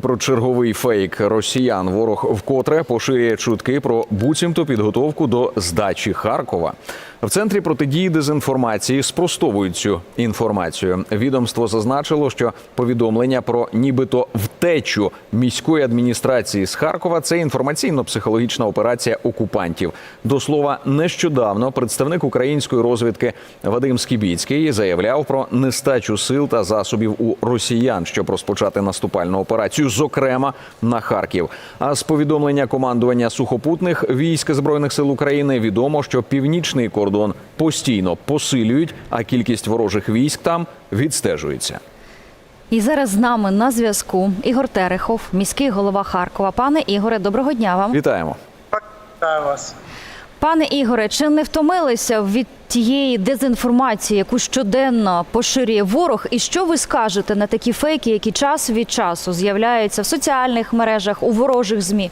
Про черговий фейк росіян ворог вкотре поширює чутки про буцімто підготовку до здачі Харкова. В центрі протидії дезінформації спростовують цю інформацію. Відомство зазначило, що повідомлення про нібито втечу міської адміністрації з Харкова це інформаційно-психологічна операція окупантів. До слова, нещодавно представник української розвідки Вадим Скібіцький заявляв про нестачу сил та засобів у росіян, щоб розпочати наступальну операцію, зокрема на Харків. А з повідомлення командування сухопутних військ збройних сил України відомо, що північний кордон постійно посилюють, а кількість ворожих військ там відстежується. І зараз з нами на зв'язку Ігор Терехов, міський голова Харкова. Пане Ігоре, доброго дня вам. Вітаємо. Вітаю вас. Пане Ігоре, чи не втомилися від тієї дезінформації, яку щоденно поширює ворог? І що ви скажете на такі фейки, які час від часу з'являються в соціальних мережах, у ворожих змі?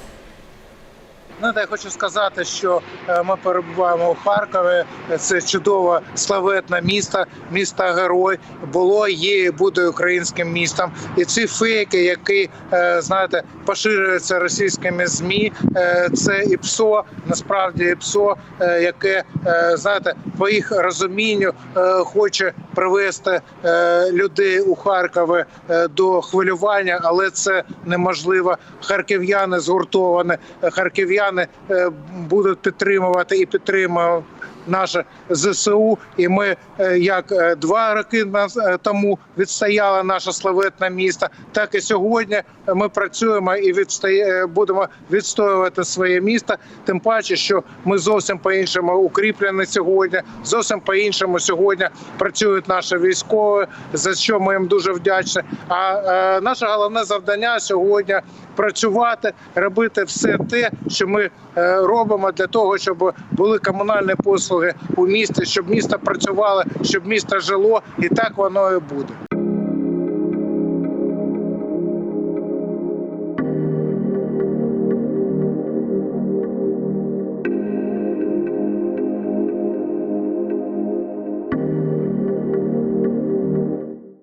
Знаєте, я хочу сказати, що е, ми перебуваємо у Харкові. Це чудове славетне місто, місто герой. Було, є і буде українським містом. І ці фейки, які е, знаєте, поширюються російськими змі, е, це і ПСО, насправді і ПСО, яке знаєте, по їх розумінню хоче привести е, людей у Харкові е, до хвилювання, але це неможливо. Харків'яни згуртовані, харків'яни е, будуть підтримувати і підтримують наше ЗСУ. І ми, е, як е, два роки е, тому відстояло наше славетне місто, так і сьогодні ми працюємо і відстає, е, будемо відстоювати своє місто. Тим паче, що ми зовсім по-іншому укріплені сьогодні. Зовсім по-іншому сьогодні працюють наші військові, за що ми їм дуже вдячні. А наше головне завдання сьогодні працювати, робити все те, що ми робимо для того, щоб були комунальні послуги у місті, щоб місто працювало, щоб місто жило, і так воно і буде.